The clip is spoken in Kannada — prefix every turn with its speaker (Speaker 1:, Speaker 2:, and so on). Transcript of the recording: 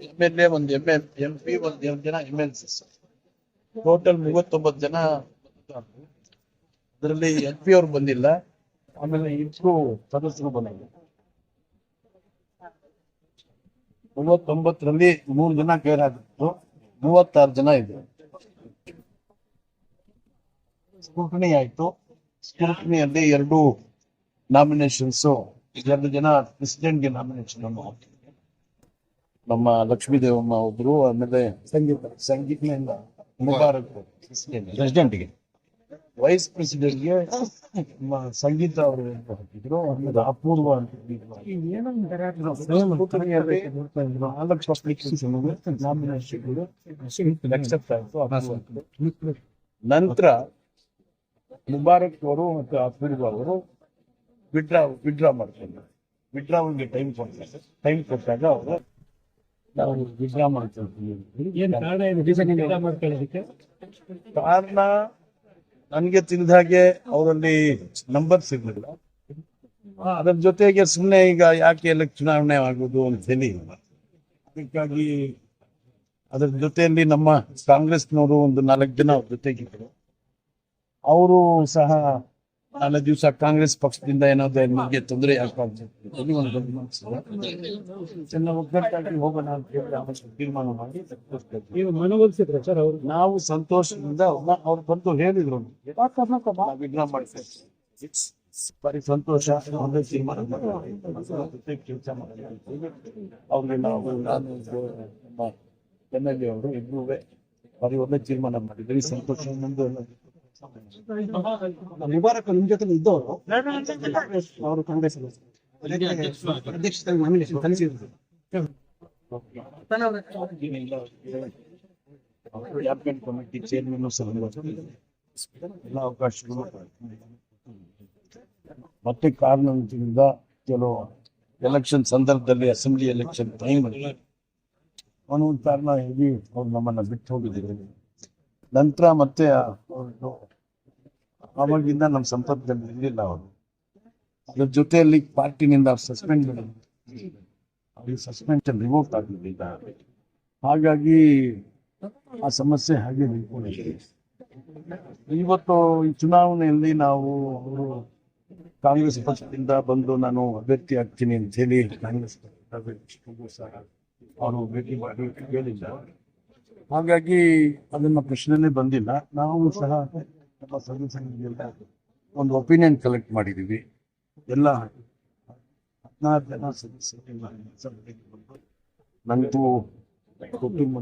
Speaker 1: ಎಂ ಎಲ್ ಎ ಒಂದು ಎಂ ಎಂ ಎಂ ಪಿ ಒಂದ್ ಎರಡು ಜನ ಎಂ ಎಲ್ ಸಿ ಟೋಟಲ್ ಮೂವತ್ತೊಂಬತ್ತು ಜನ ಅದರಲ್ಲಿ ಎಂ ಪಿ ಅವ್ರು ಬಂದಿಲ್ಲ. ಆಮೇಲೆ ಇಬ್ರು ಸದಸ್ಯರು ಬಂದಿಲ್ಲ ಮೂವತ್ತೊಂಬತ್ತರಲ್ಲಿ ಮೂರು ಜನ ಗೈರಾಗಿತ್ತು ಮೂವತ್ತಾರು ಜನ ಇದೆ. ಸ್ಕ್ರೂಟನಿ ಆಯ್ತು. ಸ್ಕ್ರೂಟನಿಯಲ್ಲಿ ಎರಡು ನಾಮಿನೇಷನ್ಸ್ ಎರಡು ಜನ ಪ್ರೆಸಿಡೆಂಟ್ಗೆ ನಾಮಿನೇಷನ್ ಅನ್ನು ಹಾಕಿದ್ರು. ನಮ್ಮ ಲಕ್ಷ್ಮೀ ದೇವಮ್ಮ ಒಬ್ರು ಆಮೇಲೆ ಸಂಗೀತ ಸಂಗೀತ ಮುಬಾರಕ್
Speaker 2: ಪ್ರೆಸಿಡೆಂಟ್ಗೆ
Speaker 1: ವೈಸ್ ಪ್ರೆಸಿಡೆಂಟ್ಗೆ ನಮ್ಮ ಸಂಗೀತ ಅವರು ಹಾಕಿದ್ರು ಆಮೇಲೆ ಅಪೂರ್ವ ಅಂತ ನಾಲ್ಕು ನಾಮಿನೇಷನ್ ಅಕ್ಸೆಪ್ಟ್ ಆಯ್ತು. ನಂತರ ಮುಬಾರಕ್ ಅವರು ಮತ್ತು ಅಪೂರ್ವ ಅವರು ವಿಡ್ರಾ ವಿಡ್ರಾ ಮಾಡ್ಕೊಂಡ್ರು. ವಿಡ್ರಾವಲ್ಗೆ ಟೈಮ್ ಕೊಡ್ತಾರೆ ಟೈಮ್ ಕೊಟ್ಟಾಗ ಅವರು ವಿಡ್ರಾ
Speaker 2: ಕಾರಣ
Speaker 1: ನನ್ಗೆ ತಿಳಿದ ಹಾಗೆ ಅವರಲ್ಲಿ ನಂಬರ್ ಸಿಗ್ಲಿಲ್ಲ. ಅದರ ಜೊತೆಗೆ ಸುಮ್ಮನೆ ಈಗ ಯಾಕೆ ಎಲ್ಲ ಚುನಾವಣೆ ಆಗೋದು ಅಂತ ಹೇಳಿ. ಅದಕ್ಕಾಗಿ ಅದರ ಜೊತೆಯಲ್ಲಿ ನಮ್ಮ ಕಾಂಗ್ರೆಸ್ನವರು ಒಂದು ನಾಲ್ಕು ಜನ ಅವ್ರ ಜೊತೆಗಿದ್ರು. ಅವರು ಸಹ ನಾಲ್ಕು ದಿವಸ ಕಾಂಗ್ರೆಸ್ ಪಕ್ಷದಿಂದ ಏನಾದ್ರು ನಿಮಗೆ ತೊಂದರೆ ಒಂದು ಒಗ್ಗಟ್ಟಾಗಿ ಹೋಗೋಣ ಅಂತ ಹೇಳಿ ತೀರ್ಮಾನ ಮಾಡಿ ತಪ್ಪಿಸ್ಬೇಕು.
Speaker 2: ನೀವು ಮನವೊಲಿಸಿದ್ರ ಸರ್ ಅವರು?
Speaker 1: ನಾವು ಸಂತೋಷದಿಂದ ಅವ್ರು ಬಂದು ಹೇಳಿದ್ರು. ನಮ್ಗೆ, ಮಾಡಿ ವಿಡ್ರಾ ಮಾಡ್ತೇವೆ ಬರೀ ಸಂತೋಷ ಒಂದೇ ತೀರ್ಮಾನ ಕೆಲಸ ಮಾಡಿ ಅವ್ರಿಗೆ ನಾವು ನಾನು ನಮ್ಮ ಎಂ ಎಲ್ ಎ ಅವರು ಇಬ್ಬರು ಬರೀ ಒಂದೇ ತೀರ್ಮಾನ ಮಾಡಿದ್ರಿ ಸಂತೋಷ
Speaker 3: ಮುಬಾರಕ್ ನಿಮ್ ಜೊತೆ ಇದ್ದವರು. ಅವರು ಕಾಂಗ್ರೆಸ್ ಅಧ್ಯಕ್ಷ ನಾಮಿನೇಷನ್ ಸಲ್ಲಿಸಿದ್ರು
Speaker 1: ಕ್ಯಾಬಿನೆಟ್ ಕಮಿಟಿ ಚೇರ್ಮನ್ ಎಲ್ಲ ಅವಕಾಶಗಳು ಮತ್ತೆ ಕಾರಣದಿಂದ ಕೆಲವು ಎಲೆಕ್ಷನ್ ಸಂದರ್ಭದಲ್ಲಿ ಅಸೆಂಬ್ಲಿ ಎಲೆಕ್ಷನ್ ಟೈಮ್ ಒಂದೊಂದು ಕಾರಣ ಹೇಳಿ ಅವ್ರು ನಮ್ಮನ್ನ ಬಿಟ್ಟು ಹೋಗಿದ್ದೀವಿ ನಂತರ ಮತ್ತೆ ಆವಾಗಿಂದ ನಮ್ಮ ಸಂಪರ್ಕದಲ್ಲಿ ಇರಲಿಲ್ಲ ಅವರು. ಅದ್ರ ಜೊತೆಯಲ್ಲಿ ಪಾರ್ಟಿನಿಂದ ಸಸ್ಪೆಂಡ್ ಅವ್ರಿಗೆ ಸಸ್ಪೆನ್ಷನ್ ರಿವೋಕ್ ಆಗಿರ್ಲಿಲ್ಲ ಹಾಗಾಗಿ ಆ ಸಮಸ್ಯೆ ಹಾಗೆ ನಿಂತ್ಕೊಂಡಿದೆ. ಇವತ್ತು ಈ ಚುನಾವಣೆಯಲ್ಲಿ ನಾವು ಅವರು ಕಾಂಗ್ರೆಸ್ ಪಕ್ಷದಿಂದ ಬಂದು ನಾನು ಅಭ್ಯರ್ಥಿ ಆಗ್ತೀನಿ ಅಂತ ಹೇಳಿ ಕಾಂಗ್ರೆಸ್ ಸಹ ಅವರು ಭೇಟಿ ಮಾಡಿ ಹೇಳಿಲ್ಲ ಹಾಗಾಗಿ ಅದನ್ನ ಪ್ರಶ್ನೆನೇ ಬಂದಿಲ್ಲ. ನಾವು ಸಹ ನಮ್ಮ ಸದಸ್ಯರಿಗೆಲ್ಲ ಒಂದು ಒಪಿನಿಯನ್ ಕಲೆಕ್ಟ್ ಮಾಡಿದೀವಿ ಎಲ್ಲ ಹದಿನಾರು ಜನ ಬಂದು ನನಗೂ ಕುಟುಂಬ